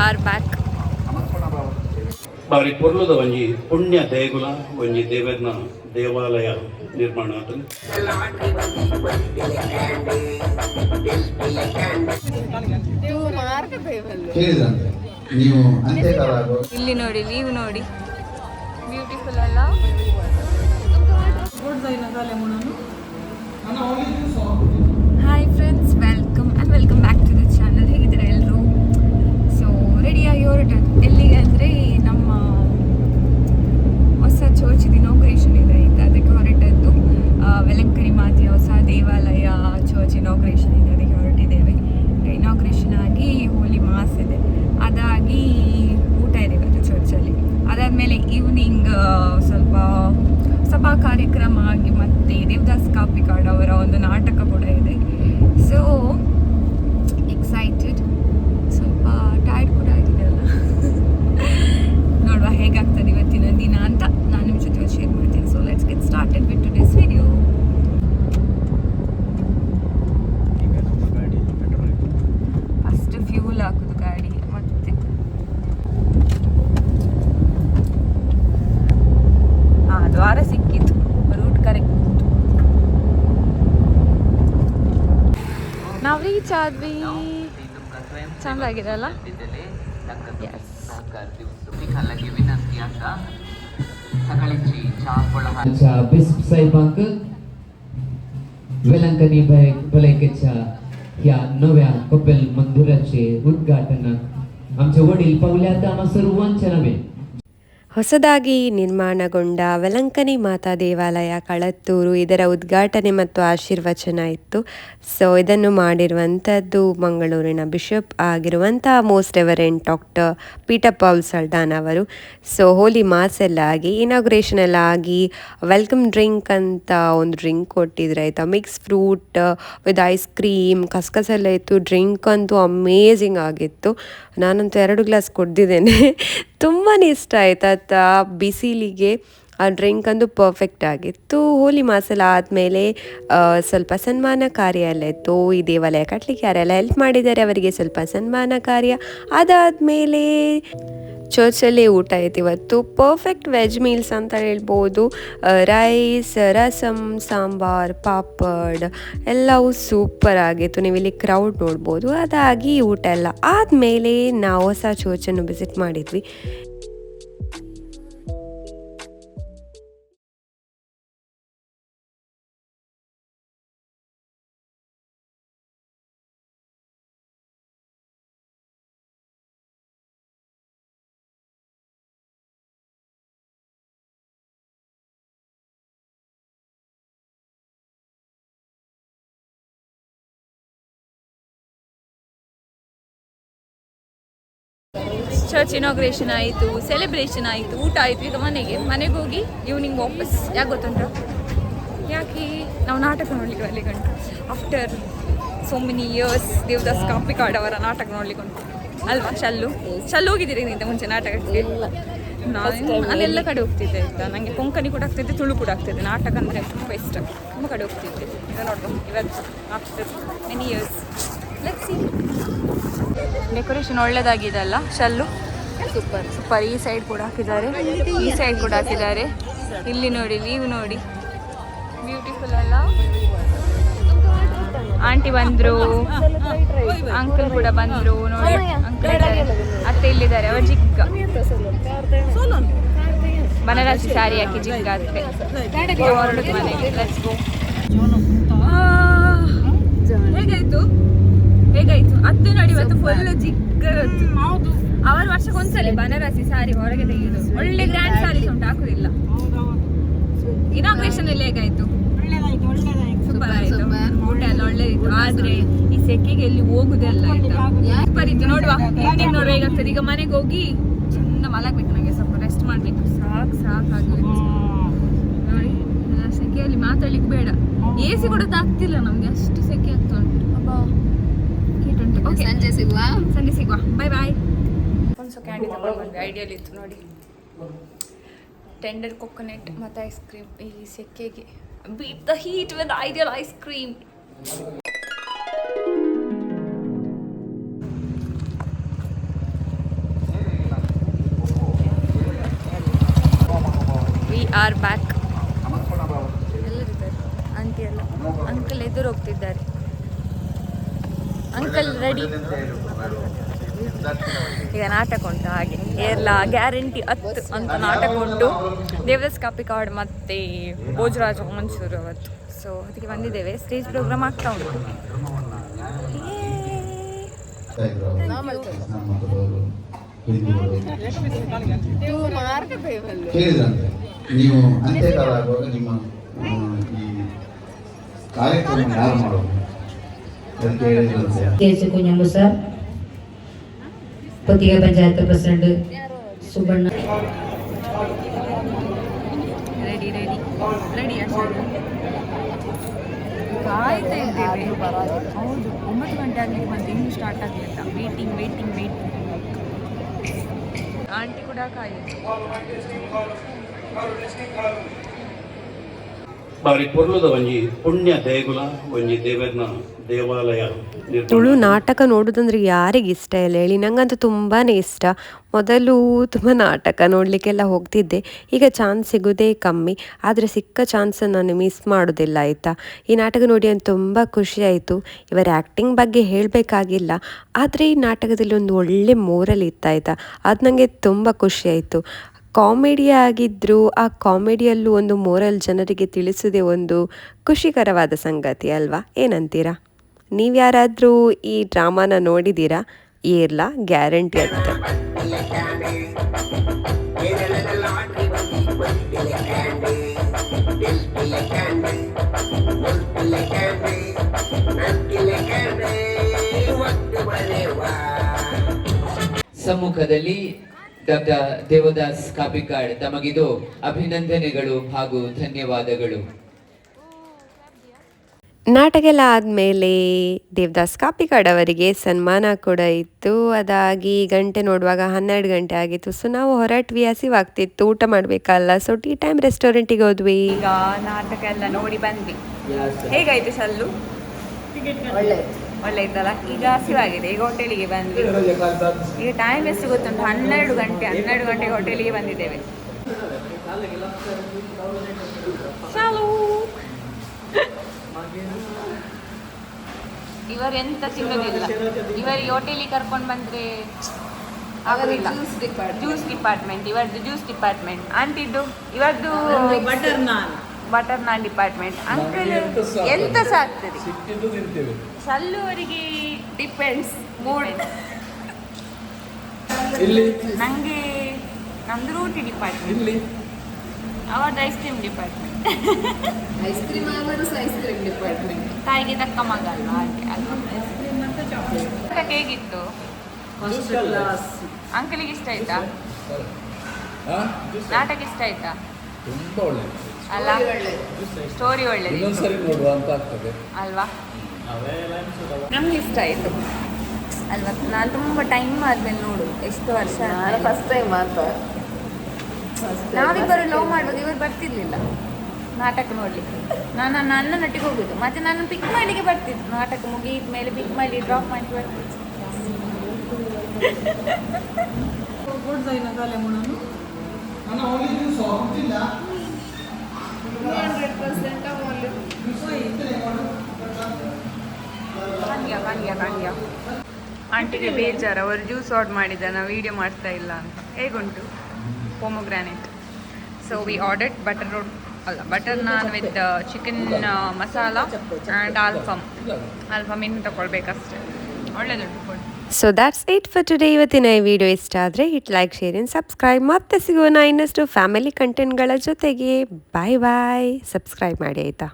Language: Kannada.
Are back. ಬಾರಿ ಪೊರ್ಲುದ ಒಂಜಿ ಪುಣ್ಯ ದೇಗುಲ ಒಂಜಿ ದೇವರ್ನ ದೇವಾಲಯ ನಿರ್ಮಾಣ ಆತನು ನೀವು ಆಗೋ ಇಲ್ಲಿ ನೋಡಿ ನೀವು ನೋಡಿ. ಬ್ಯೂಟಿಫುಲ್ ಅಲ್ಲ hi friends welcome and welcome back to the channel ಹೇಗಿದ್ದೀರಾ ಎಲ್ಲರೂ ಸೊ ರೆಡಿಯಾಗಿ ಹೊರಟದ್ದು ಎಲ್ಲಿಗೆ ಅಂದರೆ ನಮ್ಮ ಹೊಸ ಚರ್ಚಿದ ಇನಾಗ್ರೇಷನ್ ಇದೆ. ಆಯ್ತು ಅದಕ್ಕೆ ಹೊರಟದ್ದು ವೆಲಂಕರಿ ಮಾತೆಯ ಹೊಸ ದೇವಾಲಯ ಚರ್ಚ್ ಇನಾಗ್ರೇಷನ್ ಇದೆ. ಅದಕ್ಕೆ ಹೊರಟಿದ್ದೇವೆ. ಇನಾಗ್ರೇಷನ್ ಆಗಿ ಹೋಲಿ ಮಾಸ್ ಇದೆ. ಅದಾಗಿ ಊಟ ಇದೆ ಇವತ್ತು ಚರ್ಚಲ್ಲಿ ಅದಾದಮೇಲೆ ಈವ್ನಿಂಗ್ ಸ್ವಲ್ಪ ಸಭಾ ಕಾರ್ಯಕ್ರಮ ಆಗಿ ಮತ್ತೆ ದೇವದಾಸ್ ಕಾಪಿಕಾಡ್ ಅವರ ಒಂದು ನಾಟಕ ಕೂಡ ಇದೆ. ಸೊ ಎಕ್ಸೈಟೆಡ್ ಟೈರ್ಡ್ ಕೂಡ ಆಗಿದೆ ಅಲ್ಲ? ನೋಡುವ ಹೇಗಾಗ್ತದೆ ಇವತ್ತಿನ ದಿನ ಅಂತ ನಾನು ನಿಮ್ಮ ಜೊತೆ ಶೇರ್ ಮಾಡ್ತೀನಿ. So let's get started with today's video first fuel ಹಾಕೋದು ಗಾಡಿ ಮತ್ತೆ? ಹಾಂ ದ್ವಾರ ಸಿಕ್ಕಿತ್ತು. ರೂಟ್ ಕರೆಕ್ಟ್ ನಾವು ರೀಚ್ ಆದ್ವಿ. ಚಂದಾಗಿದೆ ಅಲ್ಲ Yes. खालाची विनंती असा सकाळची चहा फळं अच्छा बिस्प साहेबांक वेलांकनी भय भलायकेच्या ह्या नव्या कपिल मंदिराचे उद्घाटन आमचे वडील पावल्यात आम्हा सर्वांच्या नव्हे ಹೊಸದಾಗಿ ನಿರ್ಮಾಣಗೊಂಡ ವೆಲಂಕನಿ ಮಾತಾ ದೇವಾಲಯ ಕಳತ್ತೂರು ಇದರ ಉದ್ಘಾಟನೆ ಮತ್ತು ಆಶೀರ್ವಚನ ಇತ್ತು. ಸೊ ಇದನ್ನು ಮಾಡಿರುವಂಥದ್ದು ಮಂಗಳೂರಿನ ಬಿಷಪ್ ಆಗಿರುವಂಥ most reverend doctor Peter Paul Saldanha ಅವರು. ಸೊ ಹೋಲಿ ಮಾಸ್ ಆಗಿ ಇನಾಗ್ರೇಷನ್ ಎಲ್ಲ ಆಗಿ ವೆಲ್ಕಮ್ ಡ್ರಿಂಕ್ ಅಂತ ಒಂದು ಡ್ರಿಂಕ್ ಕೊಟ್ಟಿದ್ರೆ, ಆಯಿತಾ? Mix fruit with ice cream khus khus ಇತ್ತು ಡ್ರಿಂಕ್ ಅಂತೂ ಅಮೇಝಿಂಗ್ ಆಗಿತ್ತು. ನಾನಂತೂ ಎರಡು ಗ್ಲಾಸ್ ಕುಡ್ದಿದ್ದೇನೆ. ತುಂಬಾ ಇಷ್ಟ ಆಯ್ತಾ ಬಿಸಿಲಿಗೆ. ಆ ಡ್ರಿಂಕ್ ಅಂದು ಪರ್ಫೆಕ್ಟ್ ಆಗಿತ್ತು. ಹೋಲಿ ಮಾಸಲ ಆದಮೇಲೆ ಸ್ವಲ್ಪ ಸನ್ಮಾನ ಕಾರ್ಯ ಎಲ್ಲ ಇತ್ತು. ಈ ದೇವಾಲಯ ಕಟ್ಟಲಿಕ್ಕೆ ಯಾರೆಲ್ಲ ಹೆಲ್ಪ್ ಮಾಡಿದ್ದಾರೆ ಅವರಿಗೆ ಸ್ವಲ್ಪ ಸನ್ಮಾನ ಕಾರ್ಯ. ಅದಾದಮೇಲೆ ಚರ್ಚಲ್ಲಿ ಊಟ ಇತ್ತು ಇವತ್ತು. ಪರ್ಫೆಕ್ಟ್ ವೆಜ್ ಮೀಲ್ಸ್ ಅಂತ ಹೇಳ್ಬೋದು. ರೈಸ್ ರಸಮ್ ಸಾಂಬಾರ್, ಪಾಪಡ್ ಎಲ್ಲವೂ ಸೂಪರ್ ಆಗಿತ್ತು. ನೀವು ಇಲ್ಲಿ ಕ್ರೌಡ್ ನೋಡ್ಬೋದು. ಅದಾಗಿ ಊಟ ಎಲ್ಲ. ಆದಮೇಲೆ ನಾವು ಹೊಸ ಚರ್ಚನ್ನು ವಿಸಿಟ್ ಮಾಡಿದ್ವಿ. ಚರ್ಚ್ ಇನಾಗ್ರೇಷನ್ ಆಯಿತು ಸೆಲೆಬ್ರೇಷನ್ ಆಯಿತು ಊಟ ಆಯಿತು. ಈಗ ಮನೆಗೆ ಮನೆಗೆ ಹೋಗಿ ಈವ್ನಿಂಗ್ ವಾಪಸ್. ಯಾಕೆ ಗೊತ್ತುಂಟ? ಯಾಕೆ? ನಾವು ನಾಟಕ ನೋಡ್ಲಿಕ್ಕೆ ಅಲ್ಲಿ ಗಂಟು after so many years Devadas Kapikad ಅವರ ನಾಟಕ ನೋಡ್ಲಿಕ್ಕೆ ಉಂಟು ಅಲ್ವಾ ಚಲ್ಲು ಚಲ್ಲು ಹೋಗಿದ್ದೀರಿ ನಿಂತ ಮುಂಚೆ ನಾಟಕಕ್ಕೆ? ನಾನು ಅಲ್ಲೆಲ್ಲ ಕಡೆ ಹೋಗ್ತಿದ್ದೆ ಆಯ್ತಾ? ನನಗೆ ಕೊಂಕಣಿ ಕೂಡ ಆಗ್ತಿದ್ದೆ ತುಳು ಕೂಡ ಆಗ್ತಿದ್ದೆ. ನಾಟಕ ಅಂದರೆ ತುಂಬ ಇಷ್ಟ. ತುಂಬ ಕಡೆ ಹೋಗ್ತಿದ್ದೆ. ಈಗ ನೋಡ್ಬೋದು ಇವತ್ತು ಆಫ್ಟರ್ ಮೆನಿ ಇಯರ್ಸ್ ಡೆಕೋರೇಷನ್ ಒಳ್ಳೇದಾಗಿದೆ ಅಲ್ಲ ಶಲ್ಲು? ಸೂಪರ್ ಸೂಪರ್ ಈ ಸೈಡ್ ಕೂಡ ಹಾಕಿದ್ದಾರೆ. ಈ ಸೈಡ್ ಕೂಡ ಹಾಕಿದ್ದಾರೆ. ಇಲ್ಲಿ ನೋಡಿ ನೀವು ನೋಡಿ. ಬ್ಯೂಟಿಫುಲ್ ಅಲ್ಲ? ಆಂಟಿ ಬಂದ್ರು. ಅಂಕಲ್ ಕೂಡ ಬಂದ್ರು. ನೋಡಿ ಅಂಕಲ್ ಇದ್ದಾರೆ. ಅತ್ತೆ ಇಲ್ಲಿದ್ದಾರೆ. ಅವ್ರ ಜಿಗ್ಗ. ಬನರಸಿ ಸಾರಿ ಹಾಕಿ ಜಿಗ್ಗ ಅತ್ತೆ. ಹೊರಡುದು ಮನೆಗೆ. ಲೆಟ್ಸ್ ಗೋ ಹೇಗಾಯ್ತು? ಹೇಗಾಯ್ತು ಅತ್ತೆ ನೋಡಿ ಇವತ್ತು ಫುಲ್ ಜಿಗ್ಗ ಅವರ ವರ್ಷಕ್ಕೊಂದ್ಸಲಿ ಬನಾರಸಿ ಸಾರಿ ಹೊರಗೆ ತೆಗೆಯುದು. ಒಳ್ಳೆ ಗ್ರ್ಯಾಂಡ್ ಸಾರಿ ಉಂಟು ಹಾಕುದಿಲ್ಲ. ಇನಾಗ್ರೇಷನ್ ಅಲ್ಲಿ ಹೇಗಾಯ್ತು ಸೂಪರ್ ಆಯ್ತು. ಊಟ ಎಲ್ಲ ಒಳ್ಳೆದಿತ್ತು. ಆದ್ರೆ ಈ ಸೆಕೆಗೆ ಎಲ್ಲಿ ಹೋಗುದೆಲ್ಲ ಆಯ್ತಾ? ಸೂಪರ್ ಇತ್ತು. ನೋಡುವ. ಈವ್ನಿಂಗ್ ನೋಡುವ? ಹೇಗಾಗ್ತದೆ ಈಗ ಮನೆಗೆ ಹೋಗಿ ಚೆಂದ ಮಲಗ್ಬೇಕು ನನಗೆ ಸ್ವಲ್ಪ. ರೆಸ್ಟ್ ಮಾಡ್ಬೇಕು. ಸಾಕು ಸಾಕು ಆಗ್ಲಿಕ್ಕೆ ನೋಡಿ ಆ ಸೆಕೆಯಲ್ಲಿ ಮಾತಾಡ್ಲಿಕ್ಕೆ ಬೇಡ. ಎ ಸಿ ಕೂಡ ತಾಗ್ತಿಲ್ಲ ನಮ್ಗೆ. ಸಂಜೆ ಸಿಗುವ? ಸಂಜೆ ಸಿಗುವ. ಬಾಯ್ ಬಾಯ್ ಒಂದು ಸೊ ಕ್ಯಾಂಡಿ ತಗೊಂಡು ಐಡಿಯಲ್ ಇತ್ತು ನೋಡಿ. ಟೆಂಡರ್ ಕೊಕೊನೆಟ್ ಮತ್ತು ಐಸ್ ಕ್ರೀಮ್ ಈ ಸೆಕೆಗೆ beat the heat with Ideal ice cream we are back ಎಲ್ಲರಿದ್ದಾರೆ. Aunty ಎಲ್ಲ. ಅಂಕಲ್ ಎದುರು ಹೋಗ್ತಿದ್ದಾರೆ. ಅಂಕಲ್ ರೆಡಿ ಈಗ ನಾಟಕ ಉಂಟು ಹಾಗೆ. ಎಲ್ಲ ಗ್ಯಾರಂಟಿ ಹತ್ತು ಅಂತ ನಾಟಕ ಉಂಟು. ದೇವದಾಸ್ ಕಾಪಿ ಕಾರ್ಡ್ ಮತ್ತು ಭೋಜರಾಜ ಮನ್ಸೂರು ಅವತ್ತು. ಸೊ ಅದಕ್ಕೆ ಬಂದಿದ್ದೇವೆ. ಸ್ಟೇಜ್ ಪ್ರೋಗ್ರಾಮ್ ಆಗ್ತಾ ಉಂಟು. ನೀವು ಅಂತ್ಯಕಾಲ ಆಗುವಾಗ ನಿಮ್ಮ ಈ ಕಾರ್ಯಕ್ರಮ ಯಾರು കുഞ്ഞുമ്പ് സാർ പുതിയ പഞ്ചായത്ത് പ്രസിഡന്റ് സുബണ്ണ ಕಾಯ್ತಾ ಇದ್ದೇವೆ ಹೌದು ಒಂಬತ್ತು ಗಂಟೆ ಆಗಲಿಕ್ಕೆ ಬಂದು ಇನ್ನೂ ಸ್ಟಾರ್ಟ್ ಆಗಲಿಲ್ಲ ವೇಟಿಂಗ್ ವೇಟಿಂಗ್ ವೇಟಿಂಗ್ ಆಂಟಿ ಕೂಡ ಕಾಯಿ ಬಾರಿ ಪುಣ್ಯ ದೇಗುಲ, ಒಂಜಿ ದೇವಾಲಯ ತುಳು ನಾಟಕ ನೋಡೋದಂದ್ರೆ ಯಾರಿಗೆ ಇಷ್ಟ? ಇಲ್ಲ ಹೇಳಿ, ನಂಗಂತೂ ತುಂಬಾ ಇಷ್ಟ. ಮೊದಲು ತುಂಬ ನಾಟಕ ನೋಡಲಿಕ್ಕೆಲ್ಲ ಹೋಗ್ತಿದ್ದೆ. ಈಗ ಚಾನ್ಸ್ ಸಿಗೋದೇ ಕಮ್ಮಿ. ಆದರೆ ಸಿಕ್ಕ ಚಾನ್ಸ್ ನಾನು ಮಿಸ್ ಮಾಡೋದಿಲ್ಲ, ಆಯಿತಾ? ಈ ನಾಟಕ ನೋಡಿ ಅಂತ ತುಂಬ ಖುಷಿ ಆಯಿತು. ಇವರ ಆ್ಯಕ್ಟಿಂಗ್ ಬಗ್ಗೆ ಹೇಳಬೇಕಾಗಿಲ್ಲ. ಆದರೆ ಈ ನಾಟಕದಲ್ಲಿ ಒಂದು ಒಳ್ಳೆ ಮೋರಲ್ ಇತ್ತಾಯ್ತಾ ಅದು ನನಗೆ ತುಂಬ ಖುಷಿ ಆಯಿತು ಕಾಮಿಡಿ ಆಗಿದ್ದರೂ ಆ ಕಾಮಿಡಿಯಲ್ಲೂ ಒಂದು ಮೋರಲ್ ಜನರಿಗೆ ತಿಳಿಸಿದೆ ಒಂದು ಖುಷಿಕರವಾದ ಸಂಗತಿ ಅಲ್ವಾ? ಏನಂತೀರಾ? ನೀವ್ಯಾರಾದರೂ ಈ ಡ್ರಾಮಾನ ನೋಡಿದ್ದೀರಾ ಏರ್ಲ, ಗ್ಯಾರಂಟಿ ಅಂತ. ಸಮ್ಮುಖದಲ್ಲಿ ಡಾಕ್ಟರ್ ದೇವದಾಸ್ ಕಾಪಿಕಾಡ್ ತಮಗಿದು ಅಭಿನಂದನೆಗಳು ಹಾಗೂ ಧನ್ಯವಾದಗಳು. ನಾಟಕ ಎಲ್ಲ ಆದಮೇಲೆ ದೇವದಾಸ್ ಕಾಪಿಕಾಡ್ ಅವರಿಗೆ ಸನ್ಮಾನ ಕೂಡ ಇತ್ತು. ಅದಾಗಿ ಗಂಟೆ ನೋಡುವಾಗ ಹನ್ನೆರಡು ಗಂಟೆ ಆಗಿತ್ತು. ಸೊ ನಾವು ಹೊರಟ್ವಿ ಹಸಿವಾಗ್ತಿತ್ತು. ಊಟ ಮಾಡಬೇಕಲ್ಲ. ಸೊ ಟೀ ಟೈಮ್ ರೆಸ್ಟೋರೆಂಟಿಗೆ ಹೋದ್ವಿ. ಈಗ ನಾಟಕ ಎಲ್ಲ ನೋಡಿ ಬಂದ್ವಿ. ಹೇಗಾಯ್ತು ಸಲ್ಲು ಒಳ್ಳೆ ಇತ್ತಲ್ಲ ಈಗ ಹಸಿವಾಗಿದೆ. ಈಗ ಹೋಟೆಲಿಗೆ ಬಂದ್ವಿ. ಈಗ ಟೈಮ್ ಎಷ್ಟು ಗೊತ್ತುಂಟು? ಹನ್ನೆರಡು ಗಂಟೆ ಹನ್ನೆರಡು ಗಂಟೆಗೆ ಹೋಟೆಲಿಗೆ ಬಂದಿದ್ದೇವೆ. ಇವರೆಂತ ಇವರು ಎಂತ ತಿನ್ನೋದಿಲ್ಲ. ಇವರಿಗೆ ಹೋಟೆಲಿಗೆ ಕರ್ಕೊಂಡು ಬಂದ್ರೆ ಆಗೋದಿಲ್ಲ. ಜ್ಯೂಸ್ ಡಿಪಾರ್ಟ್ಮೆಂಟ್ ಇವರದ್ದು ಜ್ಯೂಸ್ ಡಿಪಾರ್ಟ್ಮೆಂಟ್ ಆಂಟಿದ್ದು ಇವರದ್ದು butter naan butter naan department uncle ಎಂತ ಸಹ ಆಗ್ತದೆ. ಸಲ್ಲುವರಿಗೆ ಡಿಪೆಂಡ್ಸ್ ಮೂಡ್ ನಂಗೆ ನಮ್ದು ರೂಟಿ ಡಿಪಾರ್ಟ್ಮೆಂಟ್ ಅವರ್ದು ice cream department ice cream ಆದರೂ ಐಸ್ ಕ್ರೀಮ್ ಡಿಪಾರ್ಟ್ಮೆಂಟ್ ತಾಯಿಗೆ ತಕ್ಕ ಮಗ ಅಲ್ವಾ? ಹಾಗೆ ಐಸ್ ಕ್ರೀಮ್ ಅಂತ ಚಾಕ್ಲೇಟ್ ಹೇಗಿತ್ತು? ಅಂಕಲಿಗೆ ಇಷ್ಟ ಆಯ್ತಾ? ನಾಟಕ ಇಷ್ಟ ಆಯ್ತಾ? ತುಂಬಾ ಒಳ್ಳೆಯದು ಅಲ್ಲ? ಸ್ಟೋರಿ ಒಳ್ಳೆದು. ಇನ್ನೊಂದ್ಸರಿ ನೋಡುವ ಅಂತ ಆಗ್ತದೆ. ಅಲ್ವಾ? ನಮ್ಗೆ ಇಷ್ಟ ಆಯಿತು. ಅಲ್ವಾ? ನಾನು ತುಂಬ ಟೈಮ್ ಆದ್ಮೇಲೆ ನೋಡು. ಎಷ್ಟು ವರ್ಷ ನಾನು ಫಸ್ಟ್ ಟೈಮ್ ಮಾತ್ರ ನಾವಿಬ್ಬರು ಲವ್ ಮಾಡುವಾಗ ಇವರು ಬರ್ತಿರ್ಲಿಲ್ಲ. ನಾಟಕ ನೋಡ್ಲಿಕ್ಕೆ. ನಾನು ನನ್ನ ನಟ್ಟಿಗೆ ಹೋಗುದು. ಮತ್ತೆ ನಾನು ಪಿಕ್ ಮಾಡಲಿಕ್ಕೆ ಬರ್ತಿದ್ದು. ನಾಟಕ ಮುಗಿದ ಮೇಲೆ ಪಿಕ್ ಮಾಡಿ ಡ್ರಾಪ್ ಮಾಡಿ ಬರ್ತಿದ್ದು ಆಂಟಿಗೆ ಬೇಜಾರು, ಅವರು ಜ್ಯೂಸ್ ಆರ್ಡ್ ಮಾಡಿದ, ನಾವು ವೀಡಿಯೋ ಮಾಡ್ತಾ ಇಲ್ಲ ಅಂತ. ಹೇಗುಂಟು? Pomegranate so we ordered butter road ಅಲ್ಲ butter naan with chicken masala and alfam alfam ಇನ್ನು ತಗೊಳ್ಬೇಕಷ್ಟೇ ಒಳ್ಳೆದುಂಟು food so that's it for today ಇವತ್ತಿನ ಈ ವಿಡಿಯೋ ಇಷ್ಟ ಆದರೆ it like share and subscribe ಮತ್ತೆ ಸಿಗೋಣ ಇನ್ನಷ್ಟು ಫ್ಯಾಮಿಲಿ ಕಂಟೆಂಟ್ಗಳ ಜೊತೆಗೆ. ಬಾಯ್ ಬಾಯ್ ಸಬ್ಸ್ಕ್ರೈಬ್ ಮಾಡಿ, ಆಯಿತಾ?